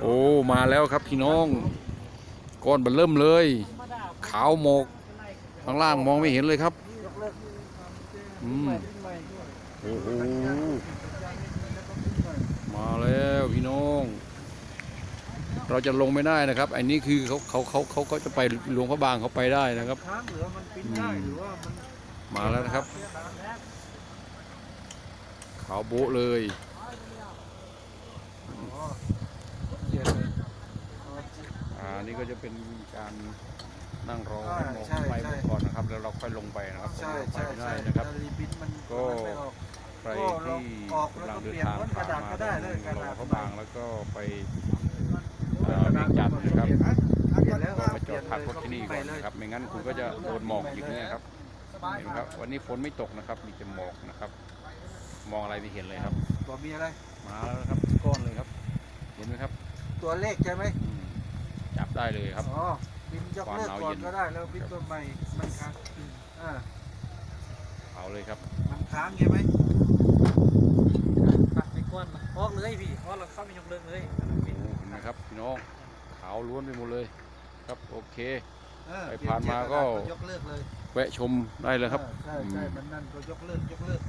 โอ้มาแล้วครับพี่น้องก้อนบันเริ่มเลย ขาวหมกข้างล่างมองไม่เห็นเลยครับอืมโอ้โหมาแล้วพี่น้อง เราจะลงไม่ได้นะครับ อันนี้คือเขาเขาเขาเขาเขาจะไปหลวงพระบางเขาไปได้นะครับมาแล้วนะครับ ขาวโบ๊ะเลย นี่ก็จะเป็นการนั่งรอใช่ให้หมอกใช่ไปใช่ก่อนนะครับ แล้วเราค่อยลงไปนะครับใช่ผมใช่ไปไม่ใช่ได้นะครับถ้ารีบินมันก็ มันไม่ออก ใครก็เราที่ออกแล้วกำลังก็เดินเปลี่ยนทางรถกผ่าระนดาษมาก็ได้เลยกระหลวดาษงพระบางแล้วก็ไปเอเอ่ออกระดาษเวียงจันทร์นะครับเปลี่ยนแล้วไปจอดพักรถที่นี่ก่อนนะครับ ไม่งั้นคุณก็จะโดนหมอกอย่างนี้ครับเห็นไหมครับวันนี้ฝนไม่ตกนะครับ มีแต่หมอกนะครับ มองอะไรไม่เห็นเลยครับ บอกมีอะไร มาแล้วนะครับก้อนเลยครับ เห็นไหมครับ ตัวเลขใช่ไหม อืมจับ ได้เลยครับ อ๋อบินยกเลิกความหนาวก่อเย็นนก็ได้แล้วบินตัวใหม่มันค้างอ่าเอาเลยครับ มันค้างใช่ไหมปักไปก้อนมาออกเลยพี่เพราะเราเข้าไปยกเลิกเลยโอ้โหเห็นไหมครับพี่น้องขาวล้วนไปหมดเลยครับโอเคเออไปเปลี่ยผ่านมาก็ยกเลิกเลยแวะชมได้เลยครับใช่ใช่อืมมันนั่นก็ยกเลิกยกเลิก